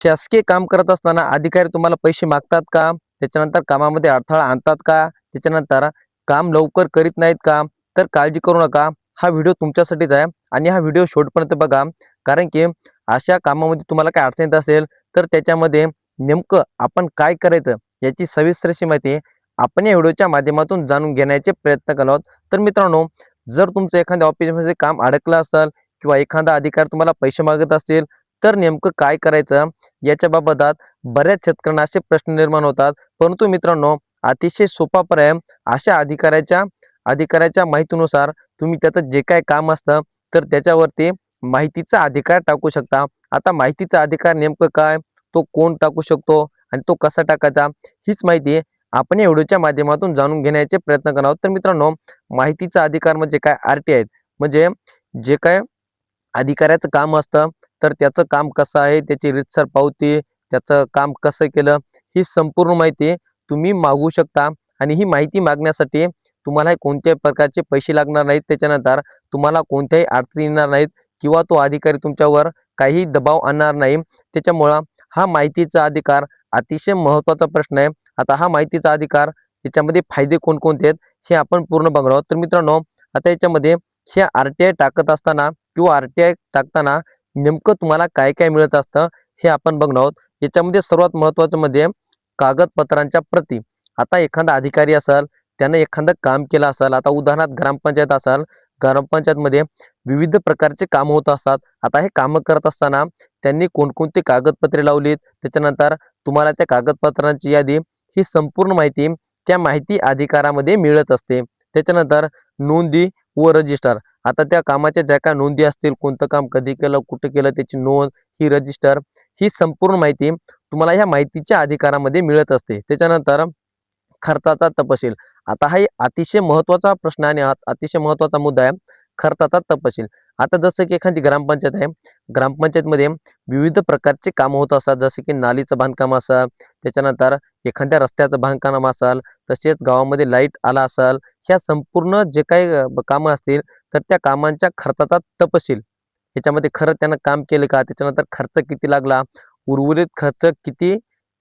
शासकीय काम करत असताना अधिकारी तुम्हाला पैसे मागतात का? त्याच्यानंतर कामामध्ये अडथळा आणतात का? त्याच्यानंतर काम लवकर करीत नाहीत का? तर काळजी करू नका. हा व्हिडिओ तुमच्यासाठीच आहे आणि हा व्हिडिओ शेवटपर्यंत बघा. कारण की अशा कामामध्ये तुम्हाला काय अडचण येत असेल तर त्याच्यामध्ये नेमकं आपण काय करायचं याची सविस्तर अशी माहिती आपण या व्हिडिओच्या माध्यमातून जाणून घेण्याचे प्रयत्न करत आहोत. तर मित्रांनो जर तुमचं एखाद्या ऑफिसमध्ये काम अडकलं असेल किंवा एखादा अधिकारी तुम्हाला पैसे मागत असतील तर नेमकं काय करायचं? याच्या बाबतात बऱ्याच शेतकऱ्यांना असे प्रश्न निर्माण होतात. परंतु मित्रांनो अतिशय सोपा पर्याय अशा अधिकाऱ्याच्या अधिकाऱ्याच्या माहितीनुसार तुम्ही त्याचं जे काय काम असतं तर त्याच्यावरती माहितीचा अधिकार टाकू शकता. आता माहितीचा अधिकार नेमकं काय? तो कोण टाकू शकतो आणि तो कसा टाकायचा? हीच माहिती आपण या व्हिडिओच्या माध्यमातून जाणून घेण्याचे प्रयत्न करणार आहोत. तर मित्रांनो माहितीचा अधिकार म्हणजे काय? आर टी आहेत म्हणजे जे काय अधिकाऱ्याचं काम असतं तर त्याचं काम कसं आहे त्याची रितसर पावती त्याचं काम कसं केलं ही संपूर्ण माहिती तुम्ही मागू शकता. आणि ही माहिती मागण्यासाठी तुम्हाला कोणत्याही प्रकारचे पैसे लागणार नाहीत. त्याच्यानंतर तुम्हाला कोणत्याही अडचणी येणार नाहीत किंवा तो अधिकारी तुमच्यावर काही दबाव आणणार नाही. त्याच्यामुळं हा माहितीचा अधिकार अतिशय महत्त्वाचा प्रश्न आहे. आता हा माहितीचा अधिकार याच्यामध्ये फायदे कोणकोणते आहेत हे आपण पूर्ण बघणार आहोत. तर मित्रांनो आता याच्यामध्ये हे आर टी आय टाकत असताना किंवा आर टी आय टाकताना नेमकं तुम्हाला काय काय मिळत असतं हे आपण बघणार आहोत. याच्यामध्ये सर्वात महत्त्वाचं म्हणजे कागदपत्रांच्या प्रती. आता एखादा अधिकारी असाल त्यानं एखादं काम केलं असेल आता उदाहरणार्थ ग्रामपंचायत असाल ग्रामपंचायतमध्ये विविध प्रकारचे कामं होत असतात. आता हे कामं करत असताना त्यांनी कोणकोणती कागदपत्रे लावलीत? त्याच्यानंतर तुम्हाला त्या कागदपत्रांची यादी ही संपूर्ण माहिती त्या माहिती अधिकारामध्ये मिळत असते. त्याच्यानंतर नोंदी व रजिस्टर. आता त्या कामाच्या ज्या काय नोंदी असतील कोणतं काम कधी केलं कुठं केलं त्याची नोंद ही रजिस्टर ही संपूर्ण माहिती तुम्हाला ह्या माहितीच्या अधिकारामध्ये मिळत असते. त्याच्यानंतर खर्चाचा तपशील. आता हा एक अतिशय महत्त्वाचा प्रश्न आणि अतिशय महत्त्वाचा मुद्दा आहे. खर्चाचा तपशील. आता जसं की एखादी ग्रामपंचायत आहे. ग्रामपंचायतमध्ये विविध प्रकारचे कामं होत असतात. जसे की नालीचं बांधकाम असेल त्याच्यानंतर एखाद्या रस्त्याचं बांधकाम असेल तसेच गावामध्ये लाइट आला असेल ह्या संपूर्ण जे काही कामं असतील तर त्या कामांच्या खर्चाचा तपशील. याच्यामध्ये खरं त्यानं काम केलं का? त्याच्यानंतर खर्च किती लागला? उर्वरित खर्च किती?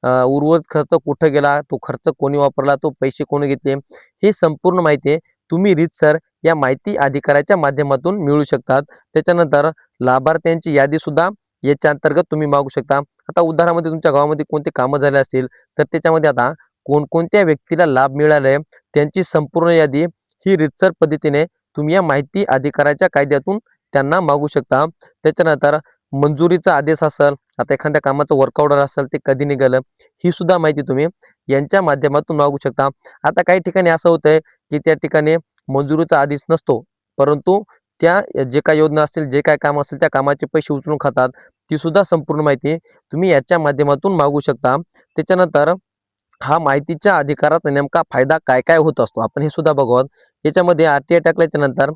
उर्वरित खर्च कुठं गेला? तो खर्च कोणी वापरला? तो पैसे कोणी घेतले? ही संपूर्ण माहिती तुम्ही रीतसर या माहिती अधिकाराच्या माध्यमातून मिळू शकतात. त्याच्यानंतर लाभार्थ्यांची यादी सुद्धा याच्या अंतर्गत तुम्ही मागू शकता. आता उदाहरणामध्ये तुमच्या गावामध्ये कोणते कामं झाले असतील? तर त्याच्यामध्ये आता कोणकोणत्या व्यक्तीला लाभ मिळाला आहे त्यांची संपूर्ण यादी ही रितसर पद्धतीने तुम्ही या माहिती अधिकाराच्या कायद्यातून त्यांना मागू शकता. त्याच्यानंतर मंजुरीचा आदेश असेल आता एखाद्या कामाचं वर्क ऑर्डर असेल ते कधी निघालं ही सुद्धा माहिती तुम्ही यांच्या माध्यमातून मागू शकता. आता काही ठिकाणी असं होतंय की त्या ठिकाणी मंजुरीचा आदेश नसतो परंतु त्या जे काय योजना असतील जे काय काम असेल त्या कामाचे पैसे उचलून खातात ती सुद्धा संपूर्ण माहिती तुम्ही याच्या माध्यमातून मागू शकता. त्याच्यानंतर हा माहितीच्या अधिकारात नेमका फायदा काय काय होत असतो आपण हे सुद्धा बघू आहोत. याच्यामध्ये आर टी टाकल्याच्या नंतर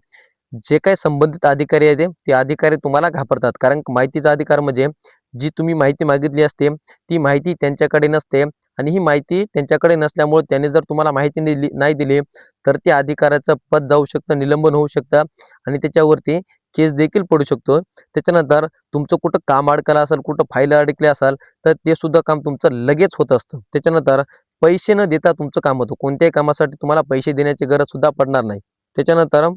जे काही संबंधित अधिकारी आहेत ते अधिकारी तुम्हाला घाबरतात कारण माहितीचा अधिकार म्हणजे जी तुम्ही माहिती मागितली असते ती माहिती त्यांच्याकडे नसते आणि ही माहिती त्यांच्याकडे नसल्यामुळे त्याने जर तुम्हाला माहिती दिली नाही दिली तर त्या अधिकाऱ्याचं पद जाऊ शकतं निलंबन होऊ शकतं आणि त्याच्यावरती केस देखील पडू शकतो. त्याच्यानंतर तुमचं कुठं काम अडकलं असेल कुठं फाईल अडकले असेल तर ते सुद्धा काम तुमचं लगेच होत असतं. त्याच्यानंतर पैसे न देता तुमचं काम होतं. कोणत्याही कामासाठी तुम्हाला पैसे देण्याची गरज सुद्धा पडणार नाही. त्याच्यानंतर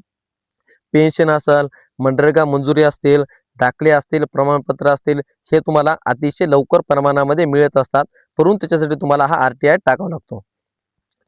पेन्शन असेल मनरेगा मंजुरी असतील दाखले असतील प्रमाणपत्र असतील हे तुम्हाला अतिशय लवकर प्रमाणामध्ये मिळत असतात. परंतु त्याच्यासाठी तुम्हाला हा आर टी आय टाकावा लागतो.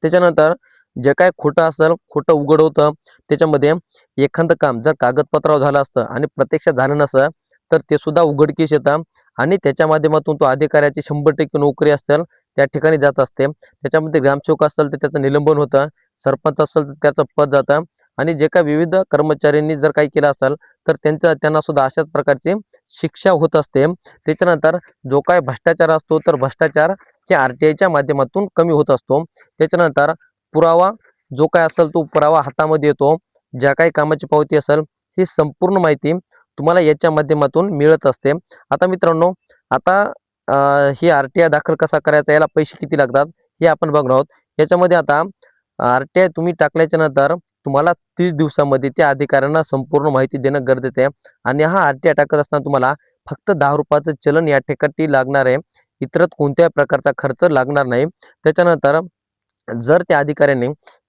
त्याच्यानंतर जे काय खोटं असेल खोटं उघड होतं त्याच्यामध्ये एखादं काम जर कागदपत्रावर झालं असतं आणि प्रत्यक्षात झालं नसतं तर ते सुद्धा उघडकीस येतं आणि त्याच्या माध्यमातून तो अधिकाऱ्याची शंभर टक्के नोकरी असेल त्या ठिकाणी जात असते. त्याच्यामध्ये ग्रामसेवक असेल तर त्याचं निलंबन होतं. सरपंच असेल तर त्याचं पद जातं आणि जे काही विविध कर्मचाऱ्यांनी जर काही केलं असेल तर त्यांचं त्यांना सुद्धा अशाच प्रकारची शिक्षा होत असते. त्याच्यानंतर जो काय भ्रष्टाचार असतो तर भ्रष्टाचार हे आर टी आयच्या माध्यमातून कमी होत असतो. त्याच्यानंतर पुरावा जो काय असेल तो पुरावा हातामध्ये येतो. ज्या काही कामाची पावती असेल ही संपूर्ण माहिती तुम्हाला याच्या माध्यमातून मिळत असते. आता मित्रांनो आता ही आर टी आय दाखल कसा करायचा याला पैसे किती लागतात हे आपण बघणार आहोत. याच्यामध्ये आता आर टी आय तुम्ही टाकल्याच्या नंतर तुम्हाला तीस दिवसामध्ये त्या अधिकाऱ्यांना संपूर्ण माहिती देणं गरजेचं आहे. आणि हा आर टी आय टाकत असताना तुम्हाला फक्त दहा रुपयाचं चलन या ठिकाणी लागणार आहे. इतरत कोणत्याही प्रकारचा खर्च लागणार नाही. त्याच्यानंतर जर त्या अधिकाऱ्याने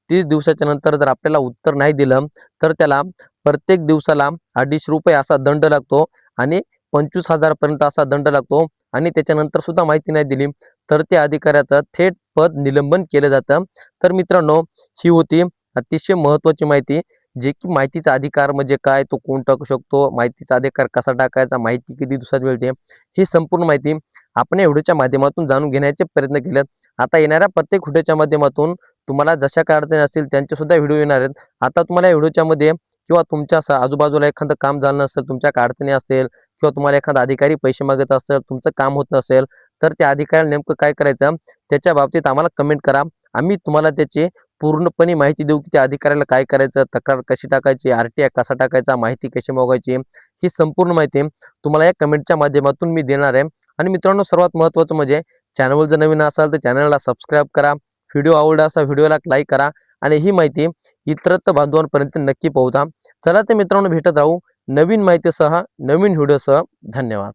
तीस दिवसाच्या नंतर जर आपल्याला उत्तर नाही दिलं तर त्याला प्रत्येक दिवसाला अडीचशे रुपये असा दंड लागतो आणि पंचवीस हजारपर्यंत असा दंड लागतो आणि त्याच्यानंतर सुद्धा माहिती नाही दिली तर त्या अधिकाऱ्याचं थेट पद निलंबन केलं जातं. तर मित्रांनो ही होती अतिशय महत्वाची माहिती जे की माहितीचा अधिकार म्हणजे काय तो कोण टाकू शकतो माहितीचा अधिकार कसा टाकायचा माहिती किती दिवसात मिळते ही संपूर्ण माहिती आपण एवढ्याच्या माध्यमातून जाणून घेण्याचे प्रयत्न केलेत. आता येणाऱ्या प्रत्येक व्हिडिओच्या माध्यमातून तुम्हाला जशा काय अडचणी असतील त्यांचे सुद्धा व्हिडिओ येणार आहेत. आता तुम्हाला या व्हिडिओच्या मध्ये किंवा तुमच्या आजूबाजूला एखादं काम झालं नसेल तुमच्या काय अडचणी असतील किंवा तुम्हाला एखादा अधिकारी पैसे मागत असेल तुमचं काम होत नसेल तर त्या अधिकाऱ्याला नेमकं काय करायचं? त्याच्या बाबतीत आम्हाला कमेंट करा. आम्ही तुम्हाला त्याची पूर्णपणे माहिती देऊ की त्या अधिकाऱ्याला काय करायचं तक्रार कशी टाकायची आर टी आय कसा टाकायचा माहिती कशी मागायची ही संपूर्ण माहिती तुम्हाला या कमेंटच्या माध्यमातून मी देणार आहे. आणि मित्रांनो सर्वात महत्त्वाचं म्हणजे चॅनल जर नवीन असाल तर चॅनलला सबस्क्राईब करा. व्हिडिओ आवडला असा व्हिडिओला लाईक करा. आणि ही माहिती इतरत्र बांधवांपर्यंत नक्की पोहोचा. चला तर मित्रांनो भेटत राहू नवीन माहितीसह नवीन व्हिडिओसह धन्यवाद.